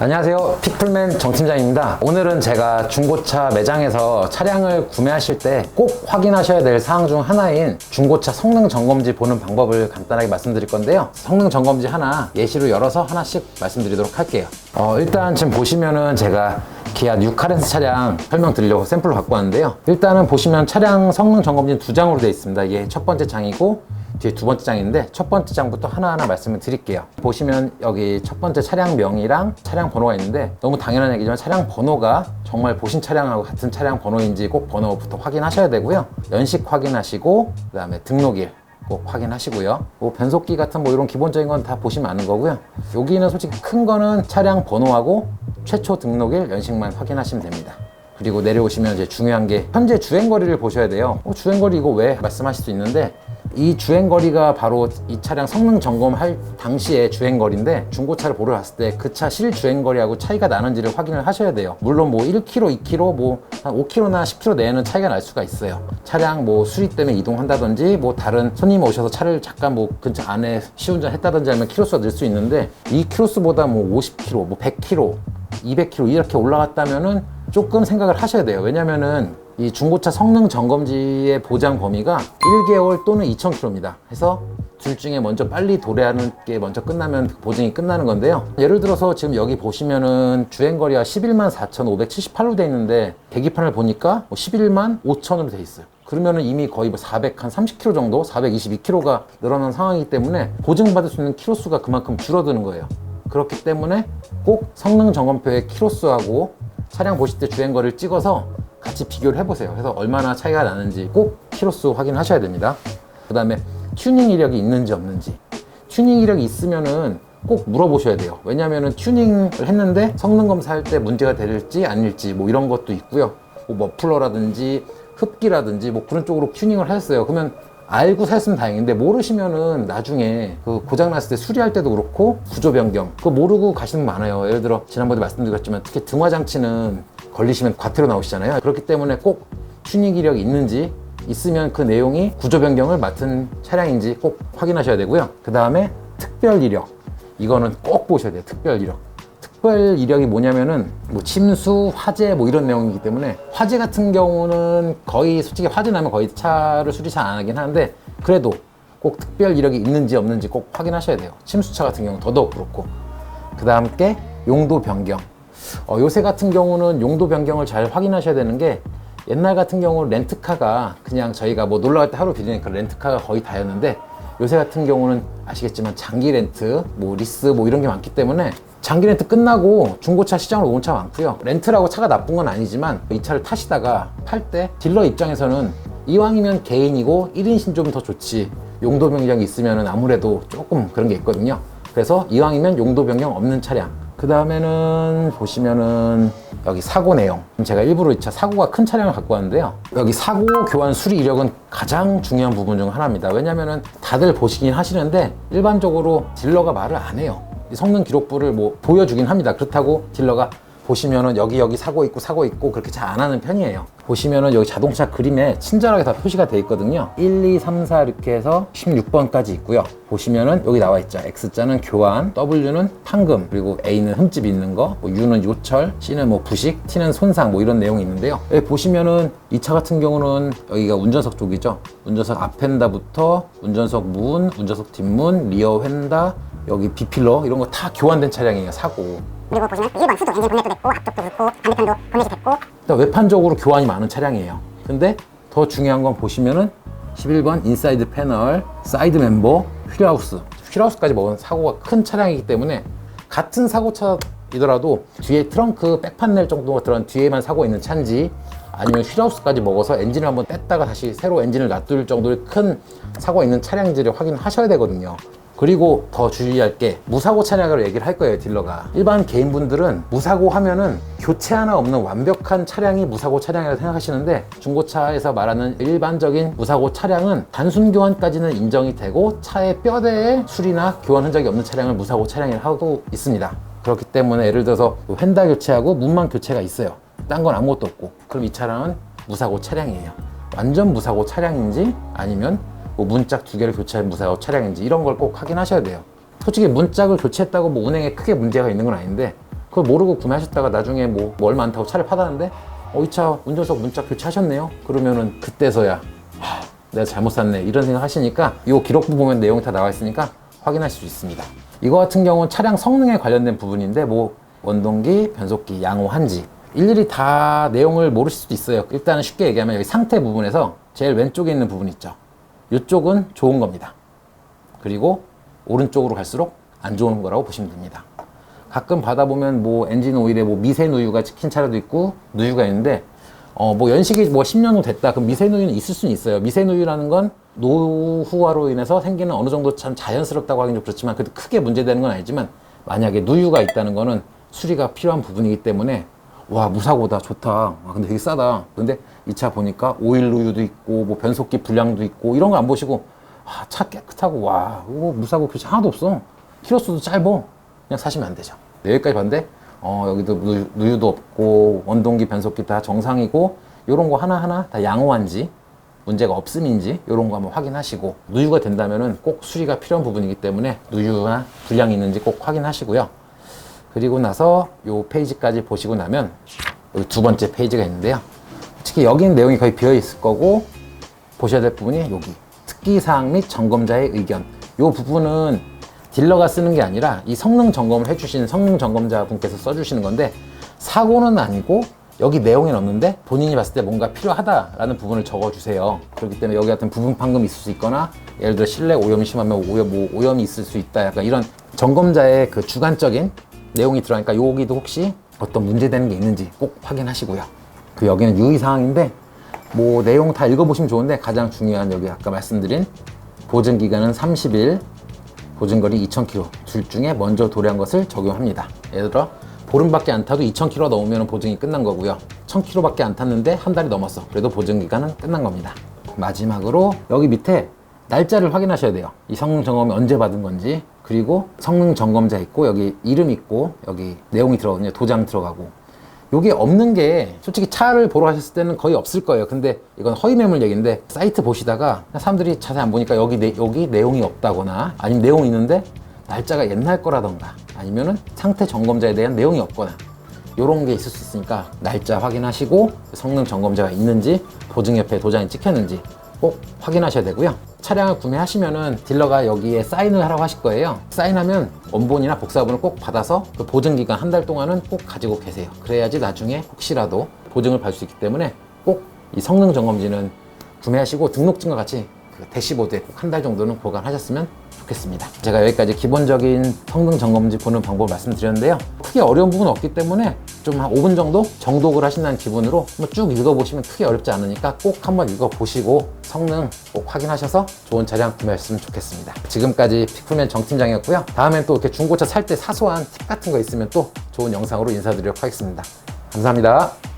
안녕하세요. 피플맨 정팀장입니다. 오늘은 제가 중고차 매장에서 차량을 구매하실 때 꼭 확인하셔야 될 사항 중 하나인 중고차 성능 점검지 보는 방법을 간단하게 말씀드릴 건데요. 성능 점검지 하나 예시로 열어서 하나씩 말씀드리도록 할게요. 어, 일단 지금 보시면은 제가 기아 뉴카렌스 차량 설명드리려고 샘플로 갖고 왔는데요. 일단은 보시면 차량 성능 점검지 두 장으로 되어 있습니다. 이게 첫 번째 장이고 뒤에 두 번째 장인데 첫 번째 장부터 하나하나 말씀을 드릴게요. 보시면 여기 첫 번째 차량명이랑 차량 번호가 있는데 너무 당연한 얘기지만 차량 번호가 정말 보신 차량하고 같은 차량 번호인지 꼭 번호부터 확인하셔야 되고요. 연식 확인하시고 그 다음에 등록일 꼭 확인하시고요. 뭐 변속기 같은 뭐 이런 기본적인 건 다 보시면 아는 거고요. 여기는 솔직히 큰 거는 차량 번호하고 최초 등록일 연식만 확인하시면 됩니다. 그리고 내려오시면 이제 중요한 게 현재 주행거리를 보셔야 돼요. 어, 주행거리 이거 왜 말씀하실 수 있는데 이 주행거리가 바로 이 차량 성능 점검할 당시의 주행거리인데 중고차를 보러 갔을 때 그 차 실 주행거리하고 차이가 나는지를 확인을 하셔야 돼요. 물론 뭐 1km, 2km, 뭐 한 5km나 10km 내에는 차이가 날 수가 있어요. 차량 뭐 수리 때문에 이동한다든지 뭐 다른 손님 오셔서 차를 잠깐 뭐 근처 안에 시운전 했다든지 하면 키로수가 늘 수 있는데 이 키로수보다 뭐 50km, 뭐 100km 200km 이렇게 올라갔다면은 조금 생각을 하셔야 돼요. 왜냐면은 이 중고차 성능 점검지의 보장 범위가 1개월 또는 2,000km입니다. 해서 둘 중에 먼저 빨리 도래하는 게 먼저 끝나면 보증이 끝나는 건데요. 예를 들어서 지금 여기 보시면은 주행거리가 11만 4,578로 돼 있는데 계기판을 보니까 뭐 11만 5천으로 돼 있어요. 그러면은 이미 거의 뭐 400, 한 30km 정도, 422km가 늘어난 상황이기 때문에 보증받을 수 있는 키로수가 그만큼 줄어드는 거예요. 그렇기 때문에 꼭 성능 점검표의 키로수하고 차량 보실 때 주행거리를 찍어서 같이 비교를 해보세요. 그래서 얼마나 차이가 나는지 꼭 키로수 확인하셔야 됩니다. 그 다음에 튜닝 이력이 있는지 없는지. 튜닝 이력이 있으면은 꼭 물어보셔야 돼요. 왜냐면은 튜닝을 했는데 성능 검사할 때 문제가 될지 아닐지 뭐 이런 것도 있고요. 뭐 머플러라든지 흡기라든지 뭐 그런 쪽으로 튜닝을 하셨어요. 그러면 알고 샀으면 다행인데 모르시면은 나중에 그 고장 났을 때 수리할 때도 그렇고 구조 변경 그거 모르고 가시는 분 많아요. 예를 들어 지난번에 말씀드렸지만 특히 등화 장치는 걸리시면 과태료 나오시잖아요. 그렇기 때문에 꼭 튜닝 이력이 있는지 있으면 그 내용이 구조 변경을 맡은 차량인지 꼭 확인하셔야 되고요. 그 다음에 특별 이력 이거는 꼭 보셔야 돼요. 특별 이력. 특별 이력이 뭐냐면은 뭐 침수, 화재 뭐 이런 내용이기 때문에 화재 같은 경우는 거의 솔직히 화재 나면 거의 차를 수리 잘 안 하긴 하는데 그래도 꼭 특별 이력이 있는지 없는지 꼭 확인하셔야 돼요. 침수차 같은 경우 더더욱 그렇고 그 다음 게 용도 변경. 어, 요새 같은 경우는 용도 변경을 잘 확인하셔야 되는 게 옛날 같은 경우 렌트카가 그냥 저희가 뭐 놀러 갈 때 하루 빌리니까 렌트카가 거의 다였는데 요새 같은 경우는 아시겠지만 장기 렌트, 뭐 리스 뭐 이런 게 많기 때문에 장기 렌트 끝나고 중고차 시장으로 온차 많고요. 렌트라고 차가 나쁜 건 아니지만 이 차를 타시다가 팔 때 딜러 입장에서는 이왕이면 개인이고 1인 좀더 좋지. 용도 변경이 있으면 아무래도 조금 그런 게 있거든요. 그래서 이왕이면 용도 변경 없는 차량. 그 다음에는 보시면은 여기 사고 내용. 제가 일부러 이차 사고가 큰 차량을 갖고 왔는데요. 여기 사고 교환 수리 이력은 가장 중요한 부분 중 하나입니다. 왜냐면은 다들 보시긴 하시는데 일반적으로 딜러가 말을 안 해요. 이 성능 기록부를 뭐 보여주긴 합니다. 그렇다고 딜러가 보시면은 여기 여기 사고 있고 사고 있고 그렇게 잘 안 하는 편이에요. 보시면은 여기 자동차 그림에 친절하게 다 표시가 되어 있거든요. 1, 2, 3, 4 이렇게 해서 16번까지 있고요. 보시면은 여기 나와 있죠. X자는 교환, W는 판금, 그리고 A는 흠집 있는 거, 뭐 U는 요철, C는 뭐 부식, T는 손상 뭐 이런 내용이 있는데요. 여기 보시면은 이 차 같은 경우는 여기가 운전석 쪽이죠. 운전석 앞 휀다부터 운전석 문, 운전석 뒷문, 리어 휀다, 여기 비필러 이런 거 다 교환된 차량이에요. 사고. 그리고 보시면 일반 수도 엔진 본넷도 됐고 앞쪽도 그렇고 반대편도 본넷이 됐고 일단 외판적으로 교환이 많은 차량이에요. 근데 더 중요한 건 보시면은 11번 인사이드 패널, 사이드 멤버, 휠하우스. 휠하우스까지 먹은 사고가 큰 차량이기 때문에 같은 사고차이더라도 뒤에 트렁크 백판넬 정도가 들어간 뒤에만 사고 있는 차인지 아니면 휠하우스까지 먹어서 엔진을 한번 뗐다가 다시 새로 엔진을 놔둘 정도의 큰 사고가 있는 차량인지를 확인하셔야 되거든요. 그리고 더 주의할 게 무사고 차량으로 얘기를 할 거예요 딜러가. 일반 개인분들은 무사고 하면은 교체 하나 없는 완벽한 차량이 무사고 차량이라고 생각하시는데 중고차에서 말하는 일반적인 무사고 차량은 단순 교환까지는 인정이 되고 차의 뼈대에 수리나 교환 흔적이 없는 차량을 무사고 차량이라고 하고 있습니다. 그렇기 때문에 예를 들어서 휀다 교체하고 문만 교체가 있어요. 딴 건 아무것도 없고. 그럼 이 차량은 무사고 차량이에요. 완전 무사고 차량인지 아니면 뭐 문짝 두 개를 교체한 무사고 차량인지 이런 걸 꼭 확인하셔야 돼요. 솔직히 문짝을 교체했다고 뭐 운행에 크게 문제가 있는 건 아닌데 그걸 모르고 구매하셨다가 나중에 뭐, 뭐 얼마 안 타고 차를 파다는데 어, 이 차 운전석 문짝 교체하셨네요? 그러면은 그때서야 하, 내가 잘못 샀네 이런 생각 하시니까 이 기록부 보면 내용이 다 나와 있으니까 확인하실 수 있습니다. 이거 같은 경우는 차량 성능에 관련된 부분인데 뭐 원동기, 변속기, 양호 한지 일일이 다 내용을 모르실 수도 있어요. 일단은 쉽게 얘기하면 여기 상태 부분에서 제일 왼쪽에 있는 부분 있죠. 이쪽은 좋은 겁니다. 그리고 오른쪽으로 갈수록 안 좋은 거라고 보시면 됩니다. 가끔 받아보면 뭐 엔진 오일에 뭐 미세 누유가 찍힌 차량도 있고 누유가 있는데 어 뭐 연식이 뭐 10년 정도 됐다 그럼 미세 누유는 있을 수는 있어요. 미세 누유라는 건 노후화로 인해서 생기는 어느 정도 참 자연스럽다고 하긴 좀 그렇지만 그래도 크게 문제되는 건 아니지만 만약에 누유가 있다는 거는 수리가 필요한 부분이기 때문에 와 무사고다 좋다. 아, 근데 되게 싸다. 근데 이 차 보니까 오일 누유도 있고 뭐 변속기 불량도 있고 이런 거 안 보시고 아, 차 깨끗하고 와 이거 무사고 교체 하나도 없어. 키로수도 짧어. 그냥 사시면 안 되죠. 네, 여기까지 봤는데 어, 여기도 누유, 누유도 없고 원동기 변속기 다 정상이고 요런 거 하나하나 다 양호한지 문제가 없음인지 이런 거 한번 확인하시고 누유가 된다면은 꼭 수리가 필요한 부분이기 때문에 누유나 불량이 있는지 꼭 확인하시고요. 그리고 나서 요 페이지까지 보시고 나면 여기 두 번째 페이지가 있는데요. 특히 여기는 내용이 거의 비어 있을 거고 보셔야 될 부분이 여기 특기 사항 및 점검자의 의견. 요 부분은 딜러가 쓰는 게 아니라 이 성능 점검을 해주신 성능 점검자 분께서 써주시는 건데 사고는 아니고 여기 내용에 넣는데 본인이 봤을 때 뭔가 필요하다라는 부분을 적어주세요. 그렇기 때문에 여기 같은 부분 판금이 있을 수 있거나 예를 들어 실내 오염이 심하면 오염, 뭐 오염이 있을 수 있다. 약간 이런 점검자의 그 주관적인 내용이 들어가니까 여기도 혹시 어떤 문제되는 게 있는지 꼭 확인하시고요. 그 여기는 유의사항인데 뭐 내용 다 읽어보시면 좋은데 가장 중요한 여기 아까 말씀드린 보증 기간은 30일, 보증거리 2,000km 둘 중에 먼저 도래한 것을 적용합니다. 예를 들어 보름밖에 안 타도 2,000km 넘으면 보증이 끝난 거고요. 1,000km밖에 안 탔는데 한 달이 넘었어. 그래도 보증 기간은 끝난 겁니다. 마지막으로 여기 밑에 날짜를 확인하셔야 돼요. 이 성능 점검이 언제 받은 건지 그리고 성능 점검자 있고 여기 이름 있고 여기 내용이 들어가거든요. 도장 들어가고 요게 없는 게 솔직히 차를 보러 가셨을 때는 거의 없을 거예요. 근데 이건 허위 매물 얘기인데 사이트 보시다가 사람들이 자세히 안 보니까 여기 내, 여기 내용이 없다거나 아니면 내용이 있는데 날짜가 옛날 거라던가 아니면은 상태 점검자에 대한 내용이 없거나 요런 게 있을 수 있으니까 날짜 확인하시고 성능 점검자가 있는지 보증 옆에 도장이 찍혔는지 꼭 확인하셔야 되고요. 차량을 구매하시면은 딜러가 여기에 사인을 하라고 하실 거예요. 사인하면 원본이나 복사본을 꼭 받아서 그 보증 기간 한 달 동안은 꼭 가지고 계세요. 그래야지 나중에 혹시라도 보증을 받을 수 있기 때문에 꼭 이 성능 점검지는 구매하시고 등록증과 같이 그 대시보드에 꼭 한 달 정도는 보관하셨으면 좋겠습니다. 제가 여기까지 기본적인 성능 점검지 보는 방법을 말씀드렸는데요. 크게 어려운 부분은 없기 때문에 좀 한 5분 정도 정독을 하신다는 기분으로 쭉 읽어보시면 크게 어렵지 않으니까 꼭 한번 읽어보시고 성능 꼭 확인하셔서 좋은 차량 구매하셨으면 좋겠습니다. 지금까지 피플맨 정팀장이었고요. 다음엔 또 이렇게 중고차 살 때 사소한 팁 같은 거 있으면 또 좋은 영상으로 인사드리도록 하겠습니다. 감사합니다.